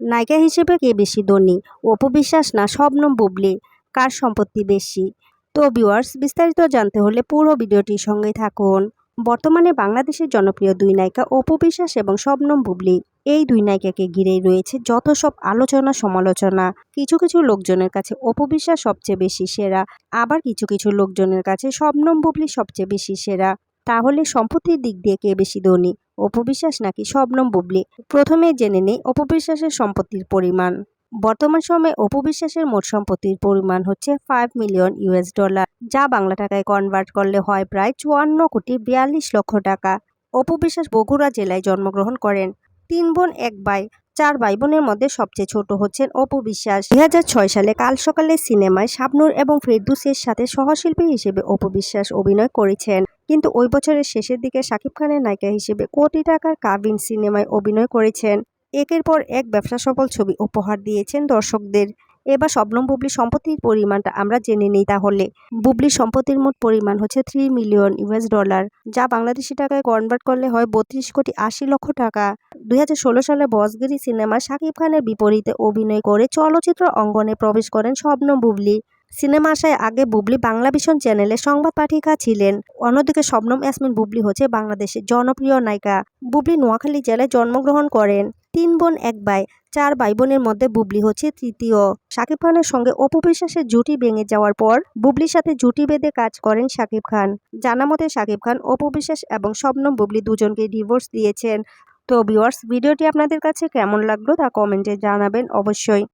নায়িকা হিসেবে কে বেশি ধনী? অপু বিশ্বাস না শবনম বুবলি? কার সম্পত্তি বেশি? তো ভিউয়ার্স বিস্তারিত জানতে হলে পুরো ভিডিওটির সঙ্গে থাকুন। বর্তমানে বাংলাদেশের জনপ্রিয় দুই নায়িকা অপু বিশ্বাস এবং শবনম বুবলি। এই দুই নায়িকাকে ঘিরেই রয়েছে যত সব আলোচনা সমালোচনা। কিছু কিছু লোকজনের কাছে অপু বিশ্বাস সবচেয়ে বেশি সেরা। আবার কিছু কিছু লোকজনের কাছে শবনম বুবলি সবচেয়ে বেশি সেরা। তাহলে সম্পত্তির দিক দিয়ে কে বেশি ধনী? অপু বিশ্বাস নাকি শবনম বুবলি? প্রথমে জেনে নেই অপবিশ্বাসের সম্পত্তির পরিমাণ। বর্তমান সময়ে অপবিশ্বাসের মোট সম্পত্তির পরিমাণ হচ্ছে ফাইভ মিলিয়ন ইউএস ডলার যা বাংলা টাকায় কনভার্ট করলে হয় প্রায় চুয়ান্ন কোটি বিয়াল্লিশ লক্ষ টাকা। অপবিশ্বাস বগুড়া জেলায় জন্মগ্রহণ করেন। তিন বোন, এক ভাই। চার ভাই বোনের মধ্যে সবচেয়ে ছোট হচ্ছেন অপু বিশ্বাস দুই সালে কাল সকালে সিনেমায় শাবনূর এবং ফেরদুসের সাথে সহশিল্পী হিসেবে অপু বিশ্বাস অভিনয় করেছেন। কিন্তু ওই বছরের শেষের দিকে শাকিব খানের নায়িকা হিসেবে কোটি টাকার কাবিন সিনেমায় অভিনয় করেছেন। একের পর এক ব্যবসা সফল ছবি উপহার দিয়েছেন দর্শকদের। এবার শবনম বুবলির সম্পত্তির পরিমাণটা আমরা জেনে নিই তাহলে। বুবলির সম্পত্তির মোট পরিমাণ হচ্ছে থ্রি মিলিয়ন ইউএস ডলার যা বাংলাদেশি টাকায় কনভার্ট করলে হয় বত্রিশ কোটি আশি লক্ষ টাকা। দুই হাজার ষোলো সালে বসগিরি সিনেমা শাকিব খানের বিপরীতে অভিনয় করে চলচ্চিত্র অঙ্গনে প্রবেশ করেন শবনম বুবলি। সিনেমা আসায় আগে বুবলি বাংলা ভিশন চ্যানেলে সংবাদ পাঠিকা ছিলেন। অন্যদিকে শবনম ইয়াসমিন বুবলি হচ্ছে বাংলাদেশের জনপ্রিয় নায়িকা। বুবলি নোয়াখালী জেলায় জন্মগ্রহণ করেন। তিন বোন, এক ভাই, চার ভাই বোনের মধ্যে বুবলি হচ্ছে তৃতীয়। শাকিব খানের সঙ্গে অপু বিশ্বাসের জুটি ভেঙে যাওয়ার পর বুবলির সাথে জুটি বেঁধে কাজ করেন শাকিব খান। জানা মতে শাকিব খান, অপু বিশ্বাস এবং শবনম বুবলি দুজনকে ডিভোর্স দিয়েছেন। তো ভিউয়ার্স ভিডিওটি আপনাদের কাছে কেমন লাগল তা কমেন্টে জানাবেন অবশ্যই।